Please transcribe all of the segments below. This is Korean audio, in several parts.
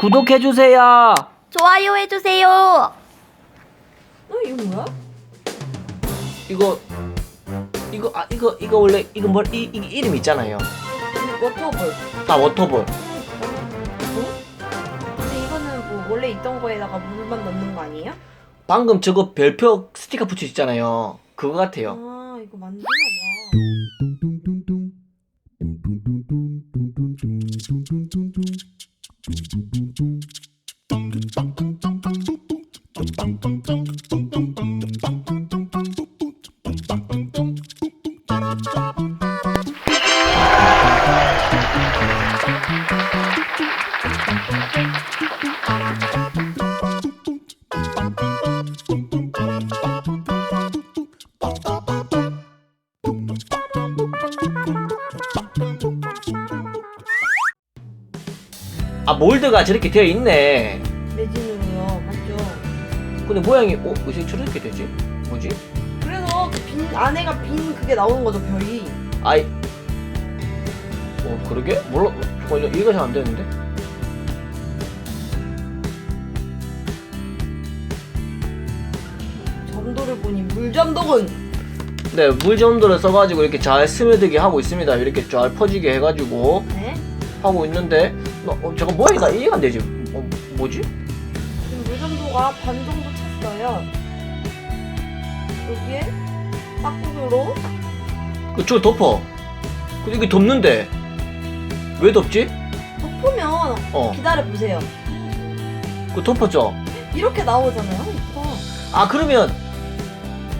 구독해주세요. 좋아요 해주세요. 어 이거 뭐야? 이거 이거 아 이거 이거 원래 이거 뭘이 이름 있잖아요. 워터볼. 아 워터볼. 근데 이거는 뭐 원래 있던 거에다가 물만 넣는 거 아니에요? 방금 저거 별표 스티커 붙여있잖아요. 그거 같아요. 아 이거 만드 나 봐. 아 몰드가 저렇게 되어 있네. 레진으로요. 맞죠? 근데 모양이 어 왜 저렇게 되지? 뭐지? 그래서 그빈 안에가 빈 그게 나오는 거죠 별이. 아이 어 그러게? 몰라. 어, 이거 이해가 잘안 되는데. 점도를 보니 물점독은 네, 물 점도를 써가지고 이렇게 잘 스며들게 하고 있습니다. 이렇게 잘 퍼지게 해가지고 네. 하고 있는데, 어, 어, 잠깐 모양이 나 이해가 안 되지? 어, 뭐지? 지금 물점도가 반 정도 찼어요. 여기에 싹구으로 그 저걸 덮어. 근데 이게 덮는데 왜 덮지? 덮으면 어, 기다려 보세요. 그 덮었죠. 이렇게 나오잖아요. 이거. 아 그러면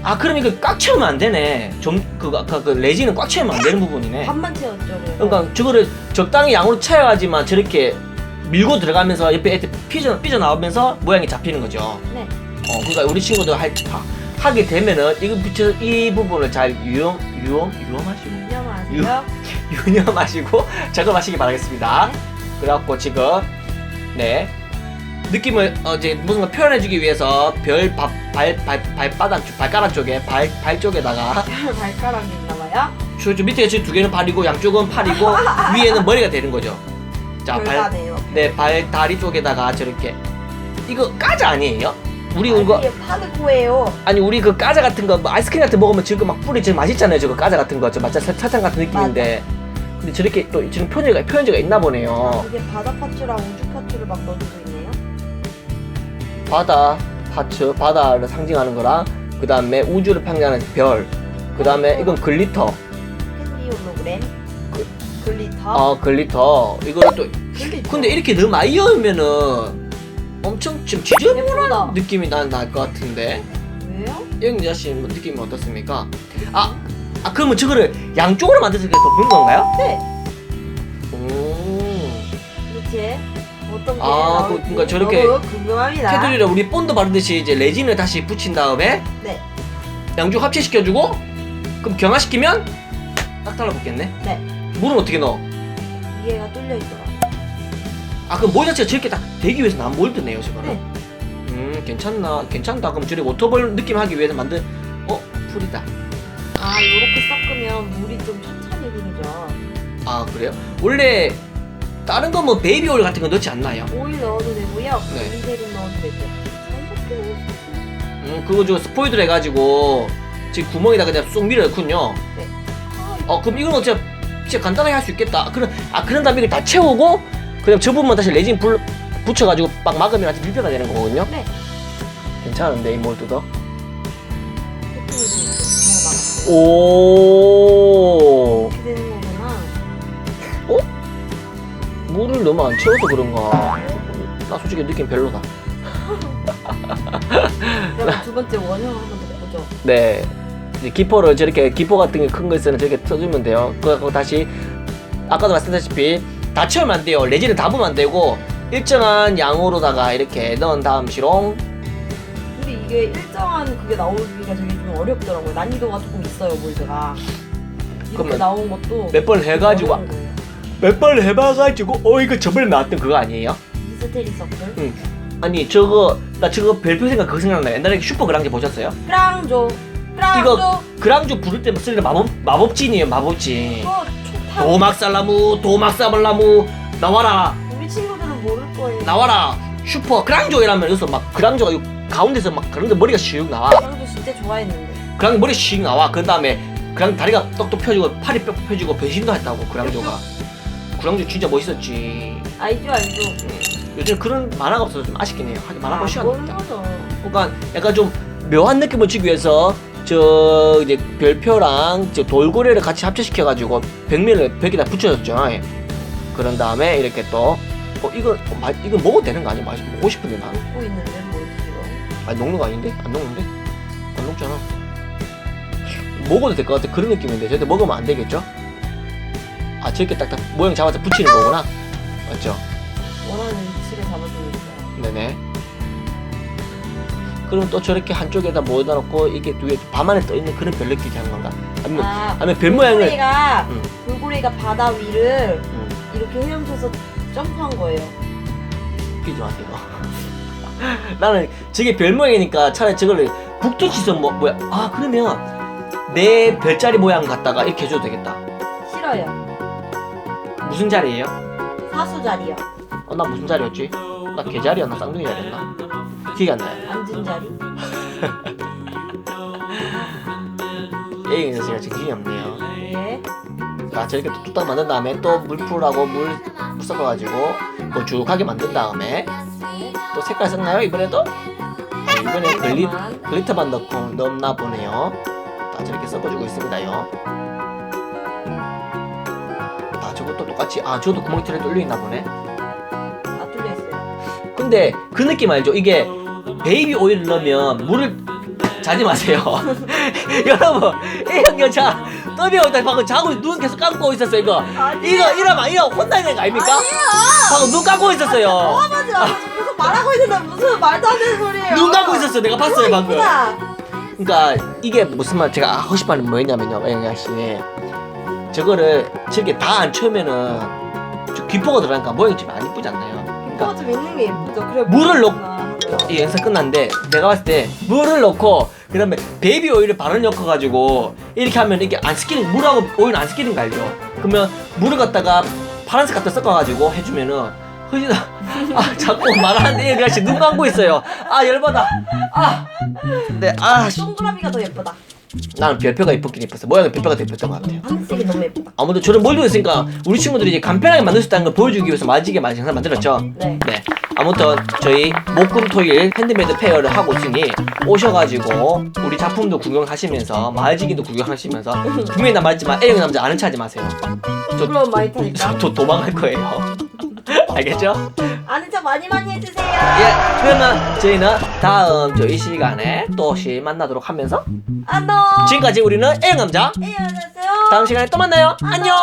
아 그럼 이거 꽉 채우면 안 되네. 좀 그 아까 그 레진은 꽉 채우면 안 되는 부분이네. 반만 채웠죠. 그래서. 그러니까 저거를 적당히 양으로 채워야지만 저렇게 밀고 들어가면서 옆에 애들 삐져 삐져 나오면서 모양이 잡히는 거죠. 네. 어, 그러니까 우리 친구들 할, 하, 하게 되면은 이거 붙여 이 부분을 잘 유용 유용 유용하시고 유념하세요. 유념하시고 적응하시기 바라겠습니다. 네. 그래갖고 지금 네 느낌을 어, 이제 무슨 걸 표현해주기 위해서 별 발 발 발바닥 쪽- 발가락 쪽에 발 발 쪽에다가 별 발가락이 있나봐요. 저쪽 밑에 지금 두 개는 발이고 양쪽은 팔이고 위에는 머리가 되는 거죠. 자 발 별다네요. 네 발 다리 쪽에다가 저렇게 이거 까자 아니에요? 우리 이거 이게 파드코예요. 아니 우리 그 까자 같은 거 뭐 아이스크림 같은 거 먹으면 지금 막 뿌리 지금 맛있잖아요 저거 까자 같은 거저 마차 사탕 같은 느낌인데 근데 저렇게 또 지금 표현제가 표현제가 있나 보네요 이게 바다 파츠랑 우주 파츠를 막 넣어주고 있네요. 바다 파츠 바다를 상징하는 거랑 그 다음에 우주를 상징하는 별 그 다음에 이건 글리터 캔디 홀로그램. 그- 글리터. 어 글리터 이거를 또 글리터. 근데 이렇게 너무 많이 넣으면은 엄청 지금 지저분한. 느낌이 날것 같은데 왜요? 영자 씨 느낌이 어떻습니까? 아, 아 그러면 저거를 양쪽으로 만들어서 덮는 건가요? 네. 어떤 게 아, 그- 그러니까 저렇게 너무 궁금합니다. 테두리를 우리 본드 바르듯이 이제 레진을 다시 붙인 다음에 네. 양쪽 합체시켜주고 그럼 경화시키면 딱 달라붙겠네. 네. 물은 어떻게 넣어? 위에가 뚫려 있더라. 아 그럼 모이 자체가 저렇게 딱 되기 위해서 난 몰드네요 저거는. 네. 음 괜찮나 괜찮다. 그럼 저리 워터볼 느낌 하기 위해서 만든 어 풀이다. 아, 요렇게 섞으면 물이 좀 천천히 흐르죠. 아 그래요? 원래 다른 거뭐 베이비 오일 같은 거 넣지 않나요? 오일 넣어도 되고요. 네. 글리세린 넣어도 되고. 자유롭게 넣을 수 있어요. 음 그거 저 스포이드를 해가지고 지금 구멍에다 그냥 쏙 밀어 넣군요. 네. 아, 어 그럼 이거는 진짜, 진짜 간단하게 할 수 있겠다. 그럼 아 그런 다음에 이걸 다 채우고 그다음 저 부분만 다시 레진 불 붙여가지고 빡 막으면 아주 밀폐가 되는 거거든요. 네. 괜찮은데 이 몰드도. 코팅이 좀오 이렇게 되는 거 물을 너무 안 채워서 그런가. 나 솔직히 느낌 별로다. 그럼 두 번째 원형 한번 더 보죠. 네. 이제 기포를 저렇게 기포 같은 게 큰 거 있으면 저렇게 써주면 돼요. 그거 다시 아까도 말씀드렸다시피 다 채우면 안 돼요. 레진을 다 부으면 안 되고 일정한 양으로다가 이렇게 넣은 다음 시롱 근데 이게 일정한 그게 나오기가 되게 좀 어렵더라고요. 난이도가 조금 있어요, 몰드가. 이렇게 그러면 나온 것도 몇 번 해가지고 어려운 거예요. 몇 번 해봐가지고 어 이거 저번에 나왔던 그거 아니에요? 미스테리 서클. 응. 아니 저거 나 저거 별표 생각 그거 생각나. 옛날에 슈퍼 그랑제 보셨어요? 프랑조. 프랑조. 이거 그랑조 부를 때 쓰는 마법 마법진이에요 마법진. 도막살나무 도막사발나무 나와라. 우리 친구들은 모를 거예요. 나와라 슈퍼 그랑조 이라면 여기서 막 그랑조가 요 가운데서 막 그런데 머리가 슉 나와 그랑도 진짜 좋아했는데. 그랑 머리 슉 나와 그 다음에 그랑 다리가 떡떡 펴지고 팔이 뼈 펴지고 변신도 했다고 그랑조가 그랑조 진짜 멋있었지 알죠 알죠. 요즘 그런 만화가 없어서 좀 아쉽긴 해요 하긴 만화 보기 그건 시간 없다 하죠. 그러니까 약간 좀 묘한 느낌을 주기 위해서 저 이제 별표랑 저 돌고래를 같이 합체시켜 가지고 벽면을 벽에다 붙여줬죠. 예. 그런 다음에 이렇게 또 어, 이거 어, 마, 이거 먹어도 되는 거 아니야? 맛이 먹고 싶은데 나는. 먹고 있는데 뭐지? 아니 녹는 거 아닌데? 안 녹는데? 안 녹잖아. 먹어도 될 것 같아 그런 느낌인데 절대 먹으면 안 되겠죠? 아 저렇게 딱딱 모양 잡아서 붙이는 거구나. 맞죠? 원하는 위치를 잡아주고 있어요. 네네. 그럼 또 저렇게 한쪽에다 모여다 놓고 이게 위에 밤하늘 떠 있는 그런 별 느끼게 하는 건가? 아니면 아, 아니면 별 모양을 돌고래가 음. 돌고래가 바다 위를 음, 이렇게 헤엄쳐서 점프한 거예요. 웃기지 마세요. 나는 저게 별 모양이니까 차라리 저걸 북두치서 뭐 뭐야? 아 그러면 내 별자리 모양 갖다가 이렇게 해줘도 되겠다. 싫어요. 무슨 자리예요? 사수 자리요. 어, 나 무슨 자리였지? 나 개자리였나 쌍둥이 자리였나? 기억이 안 나요. 앉은 자리. 에이 녀석이 정신이 없네요. 예. 자 저렇게 또 뚝딱 만든 다음에 또 물풀하고 물 섞어가지고 걸쭉하게 만든 다음에 또 색깔 썼나요 이번에도? 아, 이번에 글리. 글리터만 넣고 넣나 보네요 자 저렇게 섞어주고 있습니다요 똑같이 아 저도 구멍이 틀에 뚫려 있나 보네 다 뚫려 있어요. 근데 그 느낌 알죠? 이게 베이비 오일을 넣으면 물을 자지 마세요 여러분 이 여자 떠비오다 방금 자고 눈 계속 감고 있었어 요 이거 이거 이러면 이러 혼나야 되는 거 아닙니까? 방금 눈 감고 있었어요. 하지 마. 계속 말하고 있는데 무슨 말도 안 되는 소리예요. 눈 감고 있었어. 내가 봤어요 방금. 이쁘다. 그러니까 이게 무슨 말 제가 하고 싶은 말은 뭐였냐면요, 영양 씨. 저거를 저렇게 다안 쳐면은 저 기포가 들어가니까 모양이 좀 안 이쁘지 않나요? 그러니까 좀 있는 게 예쁘죠. 그래 물을 넣-. 이 영상 끝났는데 내가 봤을 때 물을 넣고 그다음에 베이비 오일을 바로 엮어가지고 이렇게 하면 이게 안 스키는 물하고 오일 안 스키는 거 알죠? 그러면 물을 갖다가 파란색 갖다 섞어가지고 해주면은 흐지다 아 자꾸 말하는데 그냥 씨눈 감고 있어요 아 열받아 아네아 동그라미가 더 예쁘다. 나는 별표가 이뻤긴 이뻤어 모양은 별표가 더 예뻤던 것 같아요 하늘색이 너무 예쁘다. 아무튼 저런 몰디고 있으니까 우리 친구들이 이제 간편하게 만들 수 있다는 걸 보여주기 위해서 마지게 많이 영상 만들었죠 네. 네. 아무튼 저희 목금토일 핸드메이드 페어를 하고 있으니 오셔가지고 우리 작품도 구경하시면서 마을지기도 구경하시면서 분명히 나 말했지만 A형 남자 아는 체 하지 마세요. 저, 부러움 많이 타니까. 저, 저 도망갈 거예요. 알겠죠? 아는 척 많이 많이 해주세요. 예. 그러면 저희는 다음 저희 시간에 또 혹시 만나도록 하면서 안녕. 지금까지 우리는 A형 남자 예, 안녕하세요. 다음 시간에 또 만나요. 안녕.